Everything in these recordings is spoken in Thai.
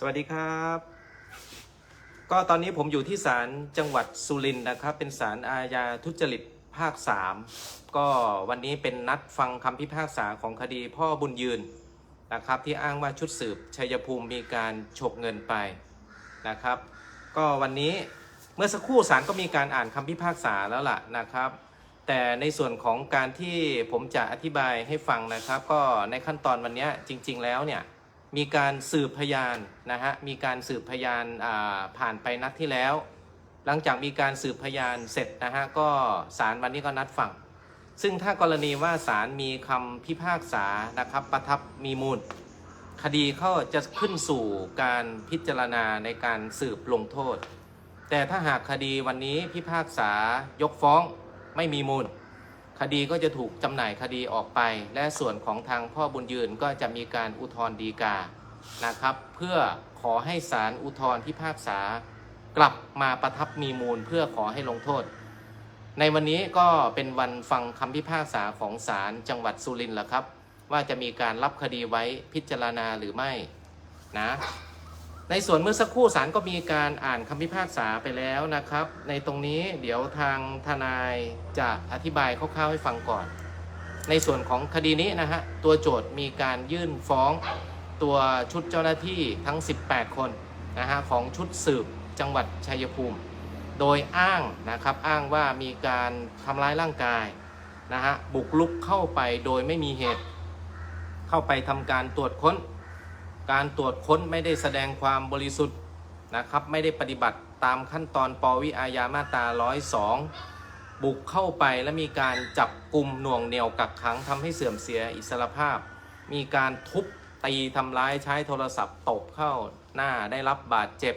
สวัสดีครับ ก็ตอนนี้ผมอยู่ที่ศาลจังหวัดสุรินทร์นะครับ เป็นศาลอาญาทุจริตภาค 3 ก็วันนี้เป็นนัดฟังคำพิพากษาของคดีพ่อบุญยืนนะครับ ที่อ้างว่าชุดสืบชัยภูมิมีการฉกเงินไปนะครับ ก็วันนี้เมื่อสักครู่ศาลก็มีการอ่านคำพิพากษาแล้วล่ะนะครับ แต่ในส่วนของการที่ผมจะอธิบายให้ฟังนะครับ ก็ในขั้นตอนวันนี้จริง ๆ แล้วเนี่ย มีการสืบพยานนะฮะมีการสืบพยานผ่านไปนัดที่แล้ว หลังจากมีการสืบพยานเสร็จนะฮะก็ศาลวันนี้ก็นัดฟังซึ่งถ้ากรณีว่าศาลมีคำพิพากษานะครับประทับมีมูล คดีเขาจะขึ้นสู่การพิจารณาในการสืบลงโทษ แต่ถ้าหากคดีวันนี้พิพากษายกฟ้องไม่มีมูล คดีก็จะถูกจำหน่ายคดีออกไป และส่วนของทางพ่อบุญยืนก็จะมีการอุทธรณ์ฎีกานะครับ เพื่อขอให้ศาลอุทธรณ์พิพากษากลับมาประทับมีมูลเพื่อขอให้ลงโทษ ในวันนี้ก็เป็นวันฟังคำพิพากษาของศาลจังหวัดสุรินทร์แหละครับ ว่าจะมีการรับคดีไว้พิจารณาหรือไม่นะ ในส่วนเมื่อสักครู่ศาลก็มีการอ่านคำพิพากษาไปแล้วนะครับ ในตรงนี้เดี๋ยวทางทนายจะอธิบายคร่าวๆให้ฟังก่อน ในส่วนของคดีนี้นะฮะตัวโจทย์มีการยื่นฟ้องตัวชุดเจ้าหน้าที่ทั้ง 18 คนนะฮะของชุดสืบจังหวัดชัยภูมิ โดยอ้างนะครับอ้างว่ามีการทำร้ายร่างกายนะฮะบุกลุกเข้าไปโดยไม่มีเหตุ เข้าไปทำการตรวจค้น การตรวจค้นไม่ได้แสดงความบริสุทธิ์นะครับ ไม่ได้ปฏิบัติตามขั้นตอนปวิอาญามาตรา 102 บุกเข้าไปและมีการจับกลุ่มหน่วงเหนี่ยวกักขังทำให้เสื่อมเสียอิสรภาพ มีการทุบตีทำร้ายใช้โทรศัพท์ตบเข้าหน้าได้รับบาดเจ็บ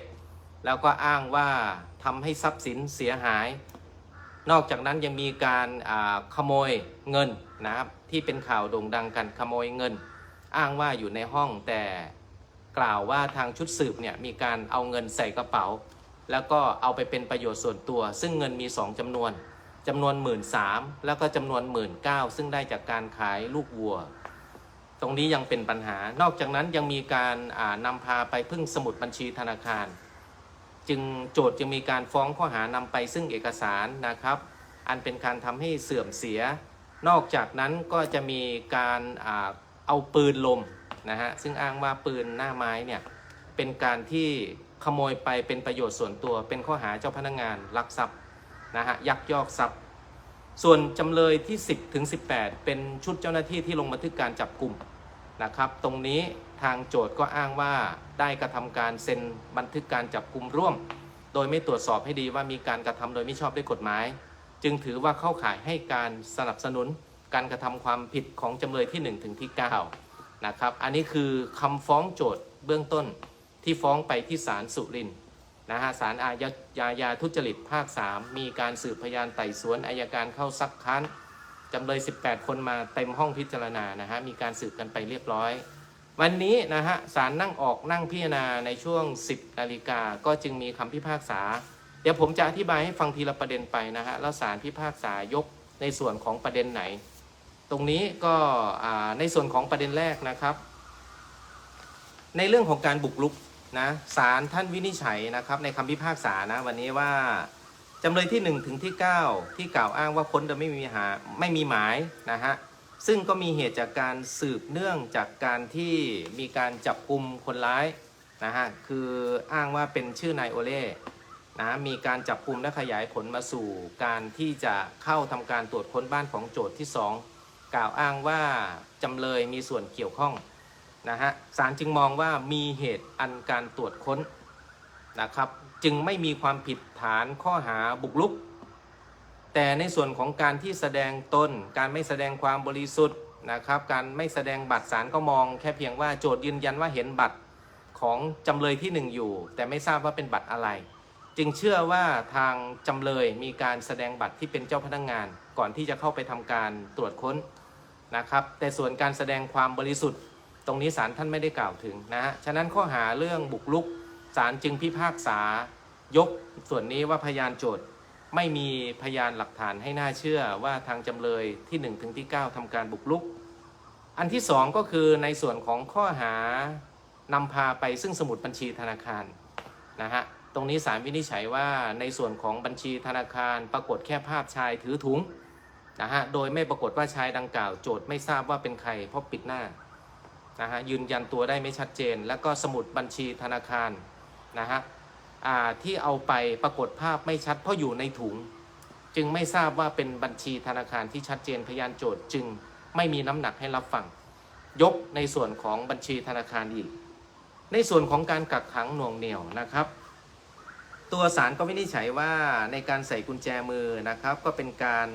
แล้วก็อ้างว่าทำให้ทรัพย์สินเสียหาย นอกจากนั้นยังมีการขโมยเงินนะครับที่เป็นข่าวโด่งดังกันขโมยเงิน อ้างว่าอยู่ในห้องแต่ กล่าวว่าทางชุดสืบเนี่ยมีการเอาเงินใส่กระเป๋า แล้วก็เอาไปเป็นประโยชน์ส่วนตัว ซึ่งเงินมี 2จำนวนจำนวน1 3ื่นแล้วก็จำนวน1 9ื่นซึ่งได้จากการขายลูกวัว ตรงนี้ยังเป็นปัญหา นอกจากนั้นยังมีการอ่านำพาไปพึ่งสมุดบัญชีธนาคาร จึงโจทย์จึงมีการฟ้องข้อหานำไปซึ่งเอกสารนะครับ อันเป็นการทำให้เสื่อมเสีย นอกจากนั้นก็จะมีการอาเอาปืนลม นะฮะซึ่งอ้างว่าปืนหน้าไม้เนี่ยเป็นการที่ขโมยไปเป็นประโยชน์ส่วนตัว เป็นข้อหาเจ้าพนักงานลักทรัพย์นะฮะยักยอกทรัพย์ ส่วนจำเลยที่ 10ถึง18 เป็นชุดเจ้าหน้าที่ที่ลงบันทึกการจับกลุ่มนะครับตรงนี้ทางโจทย์ก็อ้างว่าได้กระทำการเซ็นบันทึกการจับกลุ่มร่วม โดยไม่ตรวจสอบให้ดีว่ามีการกระทำโดยไม่ชอบด้วยกฎหมาย จึงถือว่าเข้าข่ายให้การสนับสนุนการกระทำความผิดของจำเลยที่1ถึงที่9 นะครับ อันนี้คือคำฟ้องโจทย์เบื้องต้นที่ฟ้องไปที่ศาลสุรินทร์นะฮะศาลอาญาญาทุจริตภาค 3 มีการสืบพยานไต่สวนอายการเข้าซักค้านจำเลย 18 คนมาเต็มห้องพิจารณานะฮะมีการสืบกันไปเรียบร้อย วันนี้นะฮะศาลนั่งออกนั่งพิจารณาในช่วง 10นาฬิกาก็จึงมีคำพิพากษา เดี๋ยวผมจะอธิบายให้ฟังทีละประเด็นไปนะฮะแล้วศาลพิพากษายกในส่วนของประเด็นไหน ตรงนี้ก็ในส่วนของประเด็นแรกนะครับ ในเรื่องของการบุกรุกนะศาลท่านวินิจฉัยนะครับ ในคำพิพากษานะวันนี้ว่าจำเลยที่1ถึงที่ 9 ที่กล่าวอ้างว่าพ้นโดยไม่มีหาไม่มีหมายนะฮะซึ่งก็มีเหตุจากการสืบเนื่องจากการที่มีการจับกลุ่มคนร้ายนะฮะคืออ้างว่าเป็นชื่อนายโอเล่นะมีการจับกลุ่มและขยายผลมาสู่การที่จะเข้าทำการตรวจค้นบ้านของโจทย์ที่ 2 กล่าวอ้างว่าจำเลยมีส่วนเกี่ยวข้องนะฮะศาลจึงมองว่ามีเหตุอันการตรวจค้นนะครับจึงไม่มีความผิดฐานข้อหาบุกรุก แต่ในส่วนของการที่แสดงตน การไม่แสดงความบริสุทธิ์นะครับการไม่แสดงบัตรศาลก็มอง แค่เพียงว่าโจทย์ยืนยันว่าเห็นบัตรของจำเลยที่หนึ่งอยู่ แต่ไม่ทราบว่าเป็นบัตรอะไร จึงเชื่อว่าทางจำเลยมีการแสดงบัตรที่เป็นเจ้าพนักงาน ก่อนที่จะเข้าไปทำการตรวจค้น นะครับ แต่ส่วนการแสดงความบริสุทธิ์ ตรงนี้ศาลท่านไม่ได้กล่าวถึงนะฮะ ฉะนั้นข้อหาเรื่องบุกรุกศาลจึงพิพากษายกส่วนนี้ว่าพยานโจทย์ไม่มีพยานหลักฐานให้น่าเชื่อว่าทางจำเลยที่1ถึงที่9ทำการบุกรุก อันที่ 2 ก็คือในส่วนของข้อหานำพาไปซึ่งสมุดบัญชีธนาคารนะฮะตรงนี้ศาลวินิจฉัยว่าในส่วนของบัญชีธนาคารปรากฏแค่ภาพชายถือถุง นะฮะ โดยไม่ปรากฏว่าชายดังกล่าวโจทย์ไม่ทราบว่าเป็นใครเพราะปิดหน้านะฮะยืนยันตัวได้ไม่ชัดเจน แล้วก็สมุดบัญชีธนาคารนะฮะที่เอาไปปรากฏภาพไม่ชัดเพราะอยู่ในถุง จึงไม่ทราบว่าเป็นบัญชีธนาคารที่ชัดเจนพยานโจทย์จึงไม่มีน้ำหนักให้รับฟังยกในส่วนของบัญชีธนาคารอีก ในส่วนของการกักขังหน่วงเหนี่ยวนะครับ ตัวสารก็วินิจฉัยว่าในการใส่กุญแจมือนะครับ ก็เป็นการ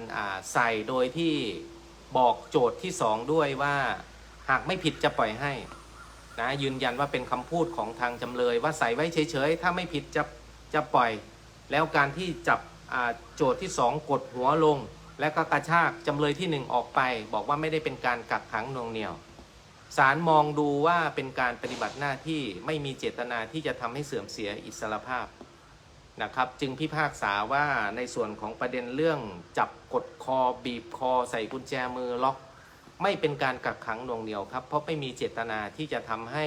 ใส่โดยที่บอกโจทย์ที่ 2 ด้วยว่าหากไม่ผิดจะปล่อยให้นะยืนยันว่าเป็นคำพูดของทางจำเลยว่าใส่ไว้เฉยๆ ถ้าไม่ผิดจะจะปล่อย แล้วการที่จับโจทย์ที่ 2 กดหัวลง และก็กระชากจำเลยที่ 1 ออกไป บอกว่าไม่ได้เป็นการกักขังนวงเหนี่ยวศาลมองดูว่าเป็นการปฏิบัติหน้าที่ไม่มีเจตนาที่จะทำให้เสื่อมเสียอิสรภาพ นะครับจึงพิพากษาว่าในส่วนของประเด็นเรื่องจับกดคอบีบคอใส่กุญแจมือล็อก ไม่เป็นการกักขังหน่วงเหนียวครับ เพราะไม่มีเจตนาที่จะทำให้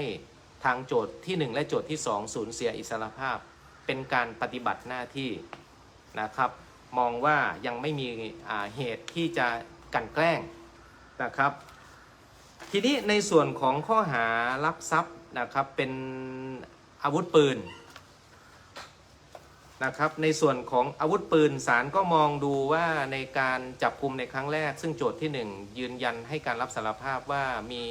ทางโจทย์ที่ 1 และโจทย์ที่ 2 สูญเสียอิสรภาพ เป็นการปฏิบัติหน้าที่นะครับ มองว่ายังไม่มีเหตุที่จะกันแกล้งนะครับ ทีนี้ในส่วนของข้อหารักทรัพย์นะครับเป็นอาวุธปืน นะครับในส่วนของอาวุธปืนศาลก็มองดูว่าในการจับกลุ่มในครั้งแรก ซึ่งโจทย์ที่ 1 ยืนยันให้การรับสารภาพว่ามี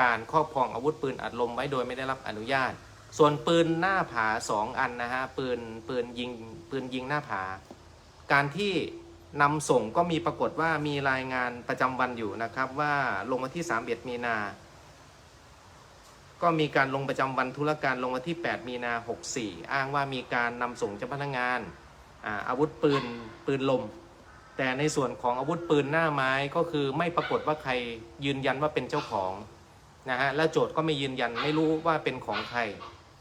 การครอบครองอาวุธปืนอัดลมไว้โดยไม่ได้รับอนุญาต ส่วนปืนหน้าผาสองอันนะฮะปืนปืนยิงปืนยิงหน้าผา การที่นำส่งก็มีปรากฏว่ามีรายงานประจำวันอยู่นะครับว่าลงวันที่ 31 มีนา ก็มีการลงประจำวันธุรการลงวันที่ 8 มีนา 64 อ้างว่ามีการนำส่งเจ้าพนักงานอาวุธปืนปืนลม แต่ในส่วนของอาวุธปืนหน้าไม้ก็คือไม่ปรากฏว่าใครยืนยันว่าเป็นเจ้าของนะฮะและโจทย์ก็ไม่ยืนยันไม่รู้ว่าเป็นของใคร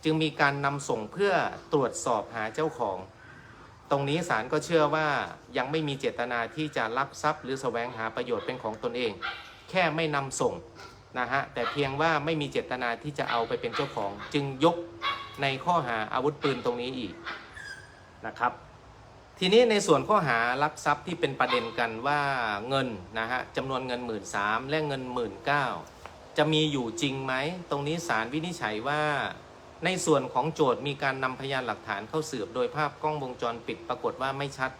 จึงมีการนำส่งเพื่อตรวจสอบหาเจ้าของ ตรงนี้ศาลก็เชื่อว่ายังไม่มีเจตนาที่จะลักทรัพย์ หรือแสวงหาประโยชน์เป็นของตนเอง แค่ไม่นำส่ง นะฮะแต่เพียงว่าไม่มีเจตนาที่จะเอาไปเป็นเจ้าของ จึงยกในข้อหาอาวุธปืนตรงนี้อีกนะครับ ทีนี้ในส่วนข้อหารักทรัพย์ที่เป็นประเด็นกันว่าเงินนะฮะจำนวนเงิน1 3ื่นและเงิน1 9ื่นจะมีอยู่จริงไหม ตรงนี้ศาลวินิจฉัยว่า ในส่วนของโจทย์มีการนำพยานหลักฐานเข้าสืบโดยภาพกล้องวงจรปิดปรากฏว่าไม่ชัด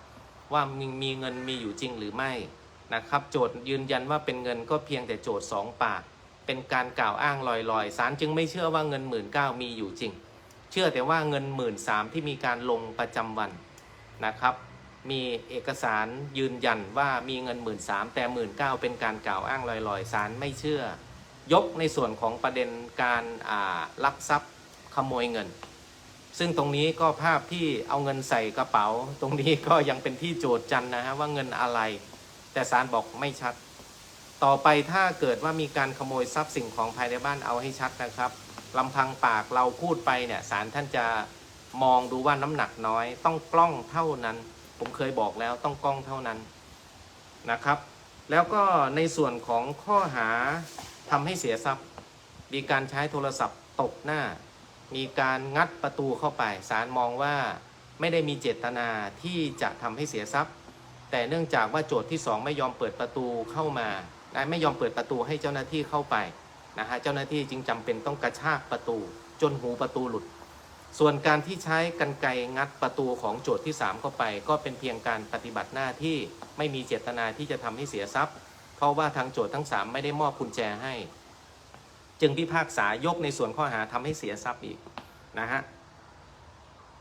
ว่ามีมีเงินมีอยู่จริงหรือไม่นะครับ โจทย์ยืนยันว่าเป็นเงินก็เพียงแต่โจทย์สองปาก เป็นการกล่าวอ้างลอยๆศาลจึงไม่เชื่อว่าเงินหมื่นเก้ามีอยู่จริง เชื่อแต่ว่าเงินหมื่นสามที่มีการลงประจำวันนะครับ มีเอกสารยืนยันว่ามีเงินหมื่นสามแต่หมื่นเก้าเป็นการกล่าวอ้างลอยๆศาลไม่เชื่อ ยกในส่วนของประเด็นการลักทรัพย์ขโมยเงิน ซึ่งตรงนี้ก็ภาพที่เอาเงินใส่กระเป๋า ตรงนี้ก็ยังเป็นที่โจทย์จันนะฮะว่าเงินอะไร แต่ศาลบอกไม่ชัด ต่อไปถ้าเกิดว่ามีการขโมยทรัพย์สิ่งของภายในบ้านเอาให้ชัดนะครับลำพังปากเราพูดไปเนี่ยศาลท่านจะมองดูว่าน้ำหนักน้อย ต้องกล้องเท่านั้น ผมเคยบอกแล้วต้องกล้องเท่านั้นนะครับ แล้วก็ในส่วนของข้อหาทำให้เสียทรัพย์ มีการใช้โทรศัพท์ตบหน้า มีการงัดประตูเข้าไปศาลมองว่าไม่ได้มีเจตนาที่จะทำให้เสียทรัพย์ แต่เนื่องจากว่าโจทย์ที่2ไม่ยอมเปิดประตูเข้ามา และไม่ยอมเปิดประตูให้เจ้าหน้าที่เข้าไปนะฮะเจ้าหน้าที่จึงจำเป็นต้องกระชากประตู จนหูประตูหลุด ส่วนการที่ใช้กันไกงัดประตูของโจทย์ที่ 3 เข้าไป ก็เป็นเพียงการปฏิบัติหน้าที่ไม่มีเจตนาที่จะทำให้เสียทรัพย์ เพราะว่าทางโจทย์ทั้ง 3 ไม่ได้มอบกุญแจให้ จึงพิพากษายกในส่วนข้อหาทำให้เสียทรัพย์อีกนะฮะ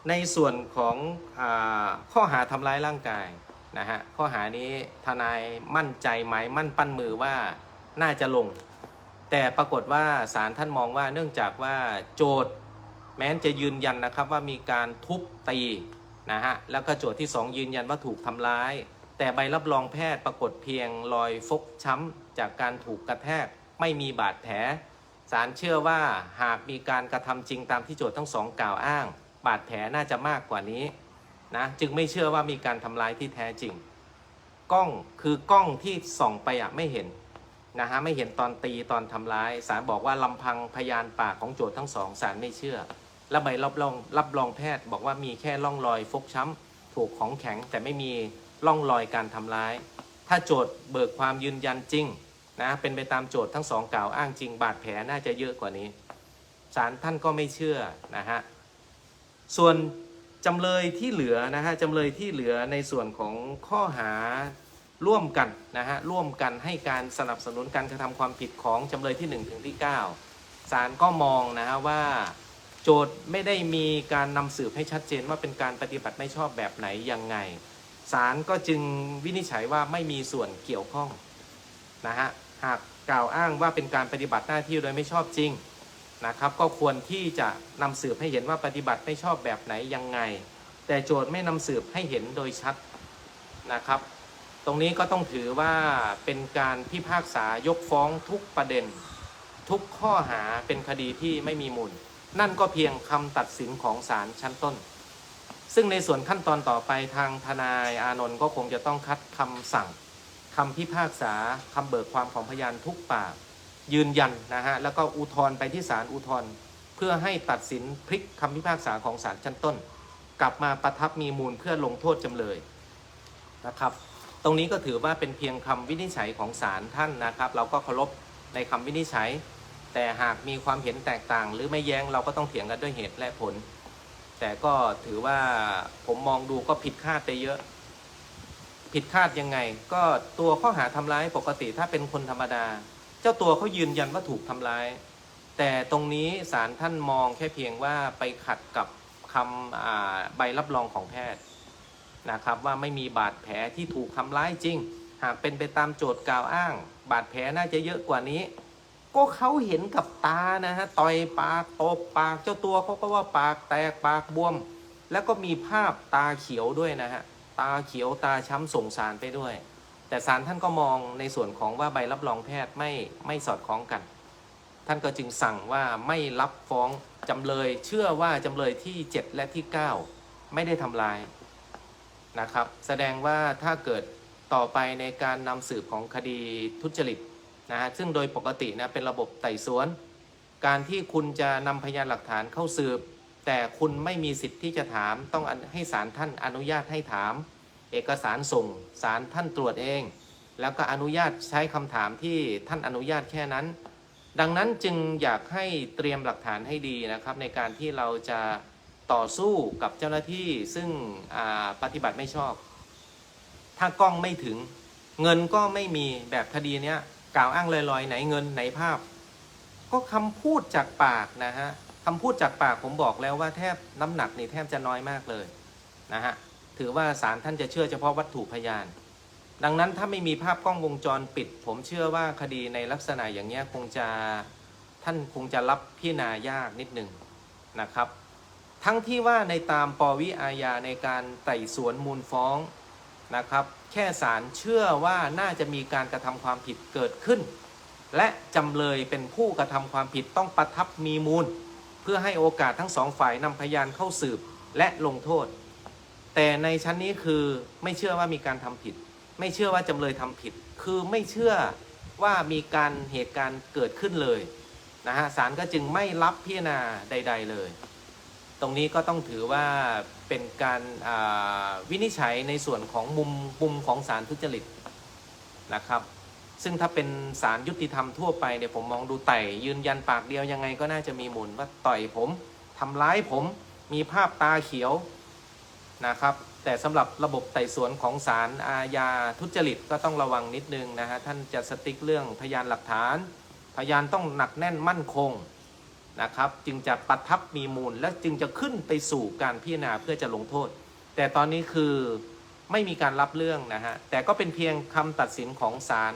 ในส่วนของอข้อหาทำร้ายร่างกาย นะฮะข้อหานี้ทนายมั่นใจไหมมั่นปั้นมือว่าน่าจะลง แต่ปรากฏว่าศาลท่านมองว่าเนื่องจากว่าโจทย์แม้นจะยืนยันนะครับว่ามีการทุบตีนะฮะแล้วก็โจทย์ที่ 2 ยืนยันว่าถูกทำร้าย แต่ใบรับรองแพทย์ปรากฏเพียงรอยฟกช้ำจากการถูกกระแทกไม่มีบาดแผลศาลเชื่อว่าหากมีการกระทำจริงตามที่โจทย์ทั้งสองกล่าวอ้าง บาดแผลน่าจะมากกว่านี้ นะจึงไม่เชื่อว่ามีการทำร้ายที่แท้จริง กล้องคือกล้องที่ส่องไปอะไม่เห็นนะฮะไม่เห็นตอนตีตอนทำร้ายศาลบอกว่าลำพังพยานปากของโจทย์ทั้งสองศาลไม่เชื่อ และใบรับรองรับรองแพทย์บอกว่ามีแค่ร่องรอยฟกช้ำถูกของแข็งแต่ไม่มีร่องรอยการทำร้าย ถ้าโจทย์เบิกความยืนยันจริงนะเป็นไปตามโจทย์ทั้งสองกล่าวอ้างจริง บาดแผลน่าจะเยอะกว่านี้ศาลท่านก็ไม่เชื่อนะฮะส่วน จำเลยที่เหลือนะฮะจำเลยที่เหลือในส่วนของข้อหาร่วมกันนะฮะร่วมกันให้การสนับสนุนการกระทำความผิดของจำเลยที่1ถึงที่9ศาลก็มองนะฮะว่า โจทย์ไม่ได้มีการนำสืบให้ชัดเจนว่าเป็นการปฏิบัติไม่ชอบแบบไหนยังไงศาลก็จึงวินิจฉัยว่าไม่มีส่วนเกี่ยวข้องนะฮะหากกล่าวอ้างว่าเป็นการปฏิบัติหน้าที่โดยไม่ชอบจริง นะครับ ก็ควรที่จะนำสืบให้เห็นว่าปฏิบัติไม่ชอบแบบไหนยังไง แต่โจทย์ไม่นำสืบให้เห็นโดยชัดนะครับ ตรงนี้ก็ต้องถือว่าเป็นการพิพากษายกฟ้องทุกประเด็น ทุกข้อหาเป็นคดีที่ไม่มีมูล นั่นก็เพียงคำตัดสินของศาลชั้นต้น ซึ่งในส่วนขั้นตอนต่อไปทางทนายอานนท์ก็คงจะต้องคัดคำสั่งคำพิพากษาคำเบิกความของพยานทุกปาก ยืนยันนะฮะแล้วก็อุทธรณ์ไปที่ศาลอุทธรณ์เพื่อให้ตัดสินพลิกคำพิพากษาของศาลชั้นต้น กลับมาประทับมีมูลเพื่อลงโทษจำเลยนะครับ ตรงนี้ก็ถือว่าเป็นเพียงคำวินิจฉัยของศาลท่านนะครับ เราก็เคารพในคำวินิจฉัย แต่หากมีความเห็นแตกต่าง หรือไม่แย้งเราก็ต้องเถียงกันด้วยเหตุและผล แต่ก็ถือว่าผมมองดูก็ผิดคาดไปเยอะผิดคาดยังไง ก็ตัวข้อหาทำร้ายปกติถ้าเป็นคนธรรมดา จ้าตัวเขายืนยันว่าถูกทำร้าย แต่ตรงนี้ศาลท่านมองแค่เพียงว่าไปขัดกับคำใบรับรองของแพทย์นะครับว่าไม่มีบาดแผลที่ถูกทำร้ายจริง หากเป็นไปตามโจทย์กล่าวอ้าง บาดแผลน่าจะเยอะกว่านี้ ก็เขาเห็นกับตานะฮะต่อยปากตบปากเจ้าตัวเขาก็ว่าปากแตกปากบวม แล้วก็มีภาพตาเขียวด้วยนะฮะตาเขียวตาช้ำส่งสารไปด้วย แต่ศาลท่านก็มองในส่วนของว่าใบรับรองแพทย์ไม่ไม่สอดคล้องกัน ท่านก็จึงสั่งว่าไม่รับฟ้องจำเลยเชื่อว่าจำเลยที่ 7 และที่ 9 ไม่ได้ทำลายนะครับ แสดงว่าถ้าเกิดต่อไปในการนำสืบของคดีทุจริตนะฮะซึ่งโดยปกตินะเป็นระบบไต่สวน การที่คุณจะนำพยานหลักฐานเข้าสืบ แต่คุณไม่มีสิทธิ์ที่จะถามต้องให้ศาลท่านอนุญาตให้ถาม เอกสารส่งศาลท่านตรวจเอง แล้วก็อนุญาตใช้คำถามที่ท่านอนุญาตแค่นั้น ดังนั้นจึงอยากให้เตรียมหลักฐานให้ดีนะครับ ในการที่เราจะต่อสู้กับเจ้าหน้าที่ซึ่งปฏิบัติไม่ชอบ ถ้ากล้องไม่ถึง เงินก็ไม่มีแบบคดีเนี้ยกล่าวอ้างลอยๆ ไหนเงินไหนภาพ ก็คำพูดจากปากนะฮะคำพูดจากปากผมบอกแล้วว่าแทบน้ำหนักนี่แทบจะน้อยมากเลยนะฮะ ถือว่าศาลท่านจะเชื่อเฉพาะวัตถุพยาน ดังนั้นถ้าไม่มีภาพกล้องวงจรปิด ผมเชื่อว่าคดีในลักษณะอย่างนี้คงจะท่านคงจะรับพิจารณายากนิดหนึ่งนะครับ ทั้งที่ว่าในตามปวิอาญาในการไต่สวนมูลฟ้องนะครับ แค่ศาลเชื่อว่าน่าจะมีการกระทำความผิดเกิดขึ้น และจำเลยเป็นผู้กระทำความผิดต้องประทับมีมูล เพื่อให้โอกาสทั้งสองฝ่ายนำพยานเข้าสืบและลงโทษ แต่ในชั้นนี้คือไม่เชื่อว่ามีการทำผิด ไม่เชื่อว่าจำเลยทำผิด คือไม่เชื่อว่ามีการเหตุการณ์เกิดขึ้นเลยนะฮะศาลก็จึงไม่รับพิจารณาใด ๆ เลย ตรงนี้ก็ต้องถือว่าเป็นการาวินิจฉัยในส่วนของมุมมุมของศาลทุจริตนะครับ ซึ่งถ้าเป็นศาลยุติธรรมทั่วไปเนี่ยผมมองดูไต่ยืนยันปากเดียวยังไงก็น่าจะมีมูลว่าต่อยผมทำร้ายผมมีภาพตาเขียว นะครับ แต่สำหรับระบบไต่สวนของศาลอาญาทุจริตก็ต้องระวังนิดนึงนะฮะท่านจะสติ๊กเรื่องพยานหลักฐาน พยานต้องหนักแน่นมั่นคงนะครับ จึงจะประทับมีมูลและจึงจะขึ้นไปสู่การพิจารณาเพื่อจะลงโทษ แต่ตอนนี้คือไม่มีการรับเรื่องนะฮะแต่ก็เป็นเพียงคำตัดสินของศาล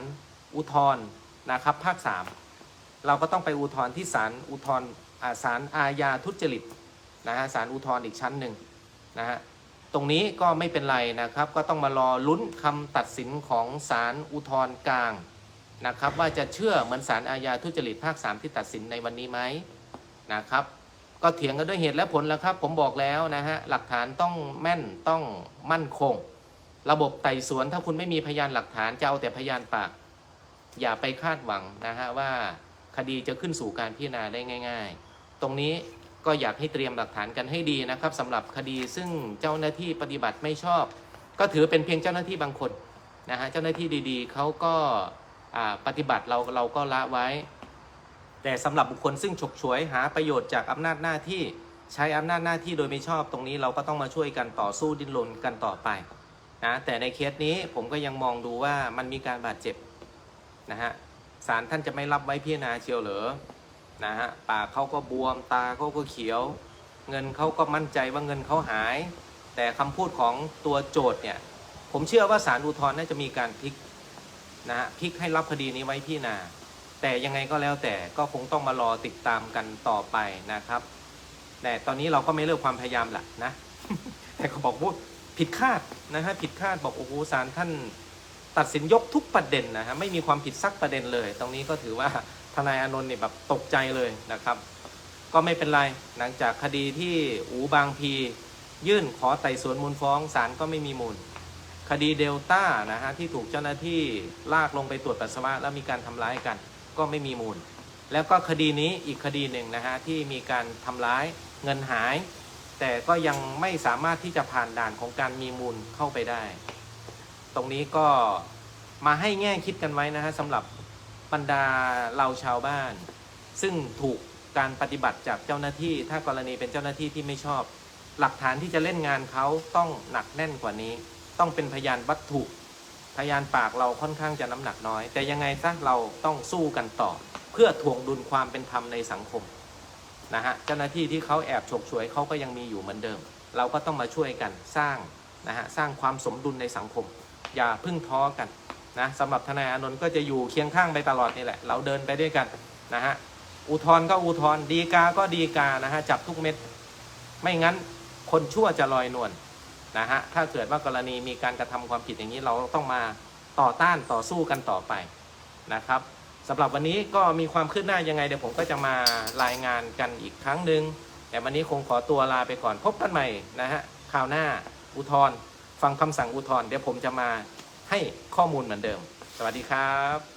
อุทธรณ์นะครับภาค 3 เราก็ต้องไปอุทธรณ์ที่ศาลอุทธรณ์อ่าศาลอาญาทุจริตนะฮะศาลอุทธรณ์อีกชั้นหนึ่งนะฮะ ตรงนี้ก็ไม่เป็นไรนะครับ ก็ต้องมารอลุ้นคำตัดสินของศาลอุทธรณ์กลางนะครับ ว่าจะเชื่อเหมือนศาลอาญาทุจริตภาค 3 ที่ตัดสินในวันนี้ไหมนะครับ ก็เถียงกันด้วยเหตุและผลแล้วครับ ผมบอกแล้วนะฮะหลักฐานต้องแม่นต้องมั่นคง ระบบไต่สวนถ้าคุณไม่มีพยานหลักฐานจะเอาแต่พยานปาก อย่าไปคาดหวังนะฮะว่าคดีจะขึ้นสู่การพิจารณาได้ง่าย ๆ ตรงนี้ ก็อยากให้เตรียมหลักฐานกันให้ดีนะครับสำหรับคดีซึ่งเจ้าหน้าที่ปฏิบัติไม่ชอบ ก็ถือเป็นเพียงเจ้าหน้าที่บางคนนะฮะเจ้าหน้าที่ดีๆเขาก็ปฏิบัติเราเราก็ละไว้ แต่สำหรับบุคคลซึ่งฉกฉวยหาประโยชน์จากอำนาจหน้าที่ใช้อำนาจหน้าที่โดยไม่ชอบตรงนี้เราก็ต้องมาช่วยกันต่อสู้ดิ้นรนกันต่อไปนะแต่ในเคสนี้ผมก็ยังมองดูว่ามันมีการบาดเจ็บนะฮะศาลท่านจะไม่รับไว้พิจารณาเชียวเหรอ นะฮะปากเขาก็บวมตาเขาก็เขียว เงินเขาก็มั่นใจว่าเงินเขาหาย แต่คำพูดของตัวโจทย์เนี่ย ผมเชื่อว่าศาลอุทธรณ์น่าจะมีการพลิกนะฮะพลิกให้รับคดีนี้ไว้พิจารณาแต่ยังไงก็แล้วแต่ก็คงต้องมารอติดตามกันต่อไปนะครับ แต่ตอนนี้เราก็ไม่เลิกความพยายามแหละนะ แต่เขาบอกว่าผิดคาดนะฮะผิดคาดบอกโอ้โหศาลท่านตัดสินยกทุกประเด็นนะฮะไม่มีความผิดสักประเด็นเลย ตรงนี้ก็ถือว่า ทนายอานนท์เนี่ยแบบตกใจเลยนะครับ ก็ไม่เป็นไรหลังจากคดีที่อูบางพี ยื่นขอไต่สวนมูลฟ้องศาลก็ไม่มีมูล คดีเดลต้านะฮะที่ถูกเจ้าหน้าที่ลากลงไปตรวจปัสสาวะแล้วมีการทำร้ายกัน ก็ไม่มีมูล แล้วก็คดีนี้อีกคดีหนึ่งนะฮะที่มีการทำร้ายเงินหาย แต่ก็ยังไม่สามารถที่จะผ่านด่านของการมีมูลเข้าไปได้ ตรงนี้ก็มาให้แง่คิดกันไว้นะฮะสำหรับ บรรดาเราชาวบ้าน ซึ่งถูกการปฏิบัติจากเจ้าหน้าที่ ถ้ากรณีเป็นเจ้าหน้าที่ที่ไม่ชอบ หลักฐานที่จะเล่นงานเขาต้องหนักแน่นกว่านี้ ต้องเป็นพยานวัตถุพยานปากเราค่อนข้างจะน้ำหนักน้อย แต่ยังไงซะเราต้องสู้กันต่อ เพื่อทวงดุลความเป็นธรรมในสังคมนะฮะเจ้าหน้าที่ที่เขาแอบฉกฉวยเขาก็ยังมีอยู่เหมือนเดิม เราก็ต้องมาช่วยกันสร้างนะฮะสร้างความสมดุลในสังคม อย่าพึ่งท้อกัน นะสำหรับทนายอานนท์ก็จะอยู่เคียงข้างไปตลอดนี่แหละ เราเดินไปด้วยกันนะฮะอุทธรณ์ก็อุทธรณ์ดีกาก็ดีกานะฮะจับทุกเม็ด ไม่งั้นคนชั่วจะลอยนวลนะฮะถ้าเกิดว่ากรณีมีการกระทำความผิดอย่างนี้เราต้องมาต่อต้านต่อสู้กันต่อไปนะครับสำหรับวันนี้ก็มีความคืบหน้ายังไงเดี๋ยวผมก็จะมารายงานกันอีกครั้งหนึ่งแต่วันนี้คงขอตัวลาไปก่อนพบกันใหม่นะฮะคราวหน้าอุทธรฟังคำสั่งอุทธรเดี๋ยวผมจะมา ให้ข้อมูลเหมือนเดิม สวัสดีครับ